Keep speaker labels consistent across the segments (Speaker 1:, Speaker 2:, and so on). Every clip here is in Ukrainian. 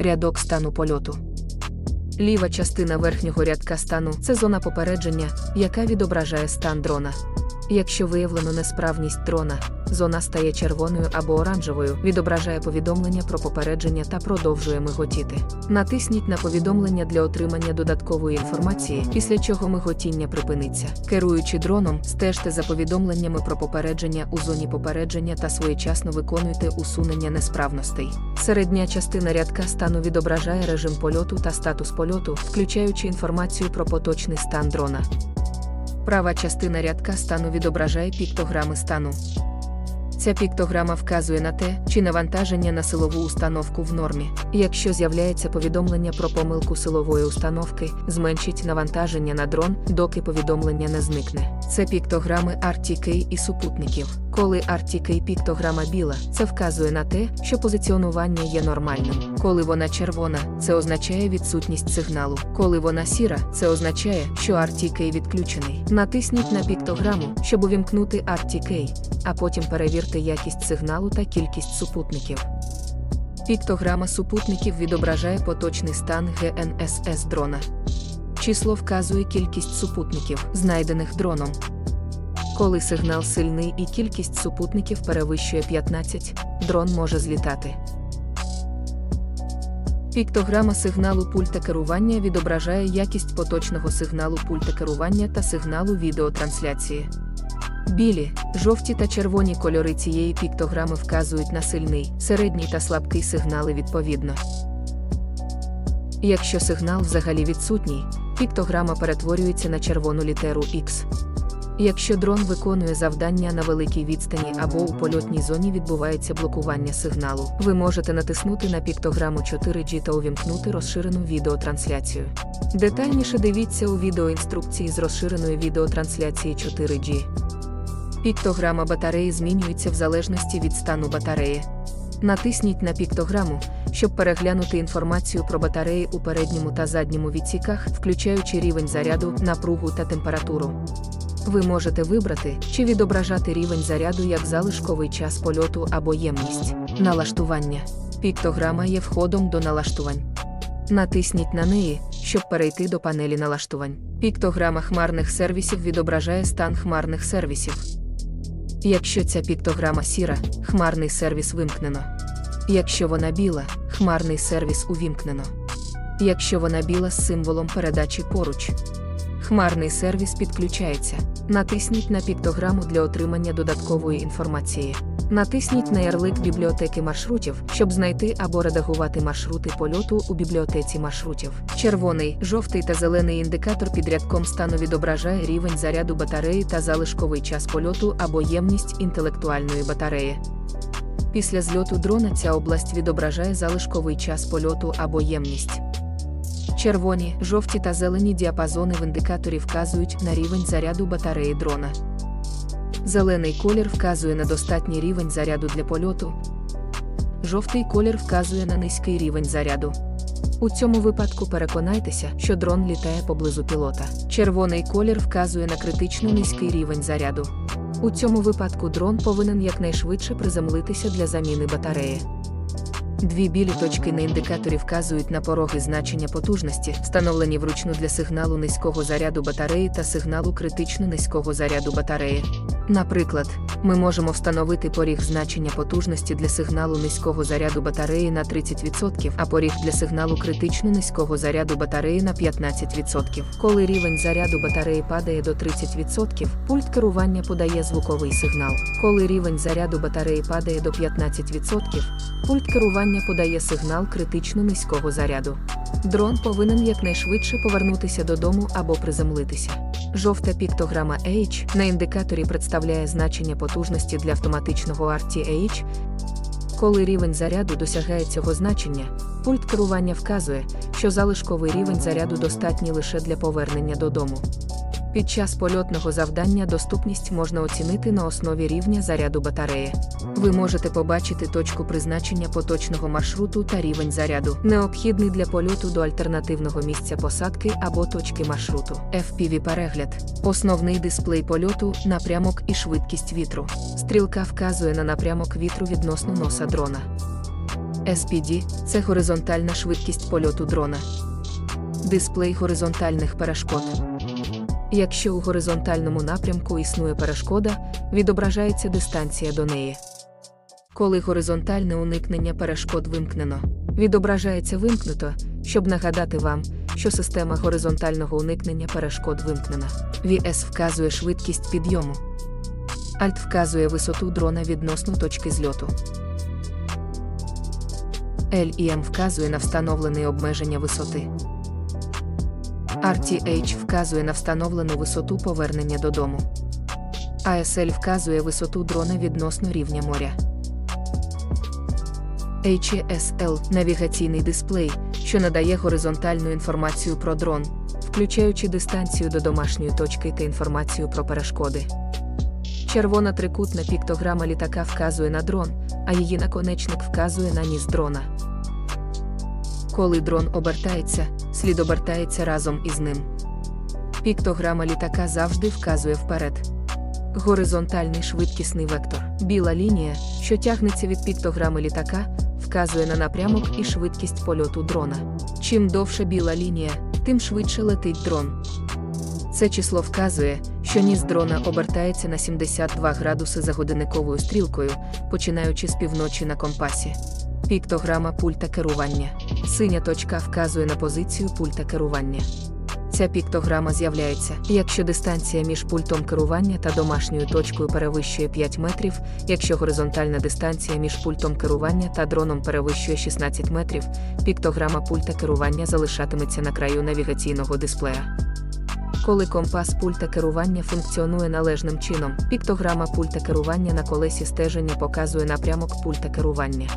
Speaker 1: Рядок стану польоту. Ліва частина верхнього рядка стану це зона попередження, яка відображає стан дрона. Якщо виявлено несправність дрона, зона стає червоною або оранжевою, відображає повідомлення про попередження та продовжує миготіти. Натисніть на повідомлення для отримання додаткової інформації, після чого миготіння припиниться. Керуючи дроном, стежте за повідомленнями про попередження у зоні попередження та своєчасно виконуйте усунення несправностей. Середня частина рядка стану відображає режим польоту та статус польоту, включаючи інформацію про поточний стан дрона. Права частина рядка стану відображає піктограми стану. Ця піктограма вказує на те, чи навантаження на силову установку в нормі. Якщо з'являється повідомлення про помилку силової установки, зменшіть навантаження на дрон, доки повідомлення не зникне. Це піктограми RTK і супутників. Коли RTK піктограма біла, це вказує на те, що позиціонування є нормальним. Коли вона червона, це означає відсутність сигналу. Коли вона сіра, це означає, що RTK відключений. Натисніть на піктограму, щоб увімкнути RTK, а потім перевірте якість сигналу та кількість супутників. Піктограма супутників відображає поточний стан ГНСС дрона. Число вказує кількість супутників, знайдених дроном. Коли сигнал сильний і кількість супутників перевищує 15, дрон може злітати. Піктограма сигналу пульта керування відображає якість поточного сигналу пульта керування та сигналу відеотрансляції. Білі, жовті та червоні кольори цієї піктограми вказують на сильний, середній та слабкий сигнали відповідно. Якщо сигнал взагалі відсутній, піктограма перетворюється на червону літеру X. Якщо дрон виконує завдання на великій відстані або у польотній зоні відбувається блокування сигналу, ви можете натиснути на піктограму 4G та увімкнути розширену відеотрансляцію. Детальніше дивіться у відеоінструкції з розширеної відеотрансляції 4G. Піктограма батареї змінюється в залежності від стану батареї. Натисніть на піктограму, щоб переглянути інформацію про батареї у передньому та задньому відсіках, включаючи рівень заряду, напругу та температуру. Ви можете вибрати, чи відображати рівень заряду як залишковий час польоту або ємність. Налаштування. Піктограма є входом до налаштувань. Натисніть на неї, щоб перейти до панелі налаштувань. Піктограма хмарних сервісів відображає стан хмарних сервісів. Якщо ця піктограма сіра, хмарний сервіс вимкнено. Якщо вона біла, хмарний сервіс увімкнено. Якщо вона біла з символом передачі поруч, хмарний сервіс підключається. Натисніть на піктограму для отримання додаткової інформації. Натисніть на ярлик бібліотеки маршрутів, щоб знайти або редагувати маршрути польоту у бібліотеці маршрутів. Червоний, жовтий та зелений індикатор під рядком стану відображає рівень заряду батареї та залишковий час польоту або ємність інтелектуальної батареї. Після зльоту дрона ця область відображає залишковий час польоту або ємність. Червоні, жовті та зелені діапазони в індикаторі вказують на рівень заряду батареї дрона. Зелений колір вказує на достатній рівень заряду для польоту. Жовтий колір вказує на низький рівень заряду. У цьому випадку переконайтеся, що дрон літає поблизу пілота. Червоний колір вказує на критично низький рівень заряду. У цьому випадку дрон повинен якнайшвидше приземлитися для заміни батареї. Дві білі точки на індикаторі вказують на пороги значення потужності, встановлені вручну для сигналу низького заряду батареї та сигналу критично низького заряду батареї. Наприклад, ми можемо встановити поріг значення потужності для сигналу низького заряду батареї на 30%, а поріг для сигналу критично низького заряду батареї на 15%. Коли рівень заряду батареї падає до 30%, пульт керування подає звуковий сигнал. Коли рівень заряду батареї падає до 15%, пульт керування подає сигнал критично низького заряду. Дрон повинен якнайшвидше повернутися додому або приземлитися. Жовта піктограма H на індикаторі представляє значення потужності для автоматичного RTH. Коли рівень заряду досягає цього значення, пульт керування вказує, що залишковий рівень заряду достатній лише для повернення додому. Під час польотного завдання доступність можна оцінити на основі рівня заряду батареї. Ви можете побачити точку призначення поточного маршруту та рівень заряду, необхідний для польоту до альтернативного місця посадки або точки маршруту. FPV перегляд, основний дисплей польоту, напрямок і швидкість вітру. Стрілка вказує на напрямок вітру відносно носа дрона. SPD – це горизонтальна швидкість польоту дрона. Дисплей горизонтальних перешкод. Якщо у горизонтальному напрямку існує перешкода, відображається дистанція до неї. Коли горизонтальне уникнення перешкод вимкнено, відображається вимкнуто, щоб нагадати вам, що система горизонтального уникнення перешкод вимкнена. VS вказує швидкість підйому. Alt вказує висоту дрона відносно точки зльоту. LEM вказує на встановлене обмеження висоти. RTH вказує на встановлену висоту повернення додому. ASL вказує висоту дрона відносно рівня моря. HSL – навігаційний дисплей, що надає горизонтальну інформацію про дрон, включаючи дистанцію до домашньої точки та інформацію про перешкоди. Червона трикутна піктограма літака вказує на дрон, а її наконечник вказує на ніс дрона. Коли дрон обертається, слід обертається разом із ним. Піктограма літака завжди вказує вперед. Горизонтальний швидкісний вектор. Біла лінія, що тягнеться від піктограми літака, вказує на напрямок і швидкість польоту дрона. Чим довша біла лінія, тим швидше летить дрон. Це число вказує, що ніс дрона обертається на 72 градуси за годинниковою стрілкою, починаючи з півночі на компасі. Піктограма пульта керування. Синя точка вказує на позицію пульта керування. Ця піктограма з'являється, якщо дистанція між пультом керування та домашньою точкою перевищує 5 метрів, якщо горизонтальна дистанція між пультом керування та дроном перевищує 16 метрів, піктограма пульта керування залишатиметься на краю навігаційного дисплея. Коли компас пульта керування функціонує належним чином, піктограма пульта керування на колесі стеження показує напрямок пульта керування.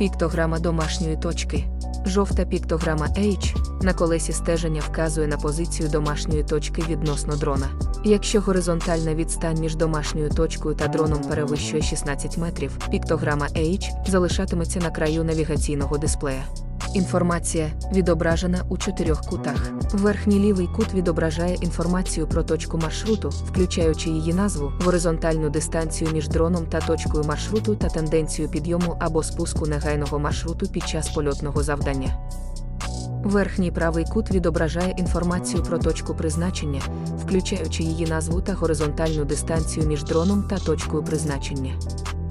Speaker 1: Піктограма домашньої точки. Жовта піктограма H на колесі стеження вказує на позицію домашньої точки відносно дрона. Якщо горизонтальна відстань між домашньою точкою та дроном перевищує 16 метрів, піктограма H залишатиметься на краю навігаційного дисплея. Інформація відображена у чотирьох кутах. Верхній лівий кут відображає інформацію про точку маршруту, включаючи її назву, горизонтальну дистанцію між дроном та точкою маршруту та тенденцію підйому або спуску негайного маршруту під час польотного завдання. Верхній правий кут відображає інформацію про точку призначення, включаючи її назву та горизонтальну дистанцію між дроном та точкою призначення.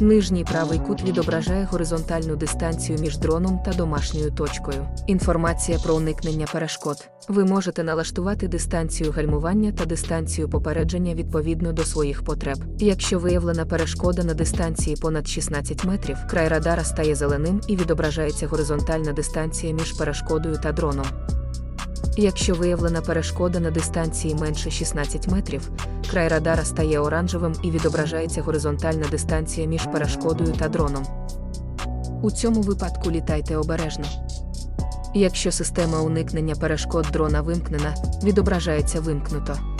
Speaker 1: Нижній правий кут відображає горизонтальну дистанцію між дроном та домашньою точкою. Інформація про уникнення перешкод. Ви можете налаштувати дистанцію гальмування та дистанцію попередження відповідно до своїх потреб. Якщо виявлена перешкода на дистанції понад 16 метрів, край радара стає зеленим і відображається горизонтальна дистанція між перешкодою та дроном. Якщо виявлена перешкода на дистанції менше 16 метрів, край радара стає оранжевим і відображається горизонтальна дистанція між перешкодою та дроном. У цьому випадку літайте обережно. Якщо система уникнення перешкод дрона вимкнена, відображається вимкнуто.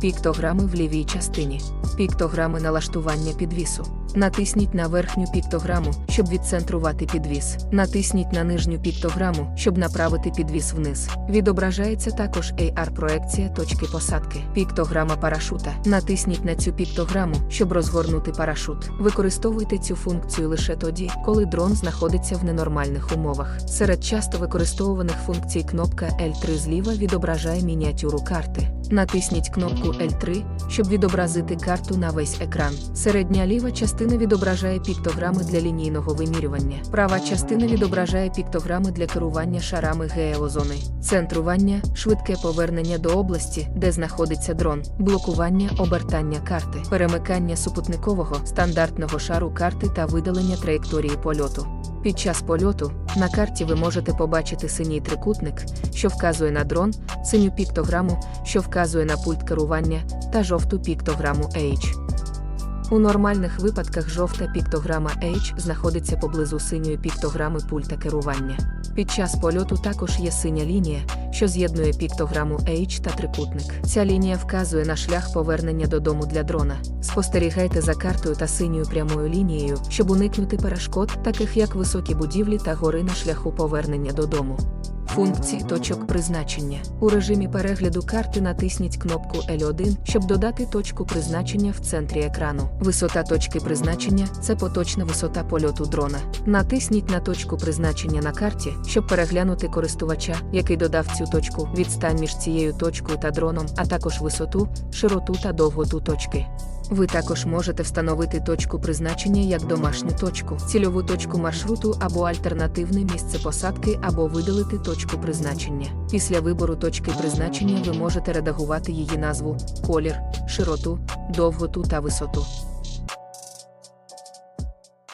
Speaker 1: Піктограми в лівій частині. Піктограми налаштування підвісу. Натисніть на верхню піктограму, щоб відцентрувати підвіс. Натисніть на нижню піктограму, щоб направити підвіс вниз. Відображається також AR-проекція точки посадки. Піктограма парашута. Натисніть на цю піктограму, щоб розгорнути парашут. Використовуйте цю функцію лише тоді, коли дрон знаходиться в ненормальних умовах. Серед часто використовуваних функцій кнопка L3 зліва відображає мініатюру карти. Натисніть кнопку L3, щоб відобразити карту на весь екран. Середня ліва частина відображає піктограми для лінійного вимірювання. Права частина відображає піктограми для керування шарами геозони. Центрування, швидке повернення до області, де знаходиться дрон, блокування обертання карти, перемикання супутникового стандартного шару карти та видалення траєкторії польоту. Під час польоту на карті ви можете побачити синій трикутник, що вказує на дрон, синю піктограму, що вказує на пульт керування, та жовту піктограму H. У нормальних випадках жовта піктограма H знаходиться поблизу синьої піктограми пульта керування. Під час польоту також є синя лінія, що з'єднує піктограму H та трикутник. Ця лінія вказує на шлях повернення додому для дрона. Спостерігайте за картою та синьою прямою лінією, щоб уникнути перешкод, таких як високі будівлі та гори на шляху повернення додому. Функції точок призначення. У режимі перегляду карти натисніть кнопку L1, щоб додати точку призначення в центрі екрану. Висота точки призначення це поточна висота польоту дрона. Натисніть на точку призначення на карті, щоб переглянути користувача, який додав цю точку, відстань між цією точкою та дроном, а також висоту, широту та довготу точки. Ви також можете встановити точку призначення як домашню точку, цільову точку маршруту або альтернативне місце посадки, або видалити точку призначення. Після вибору точки призначення ви можете редагувати її назву, колір, широту, довготу та висоту.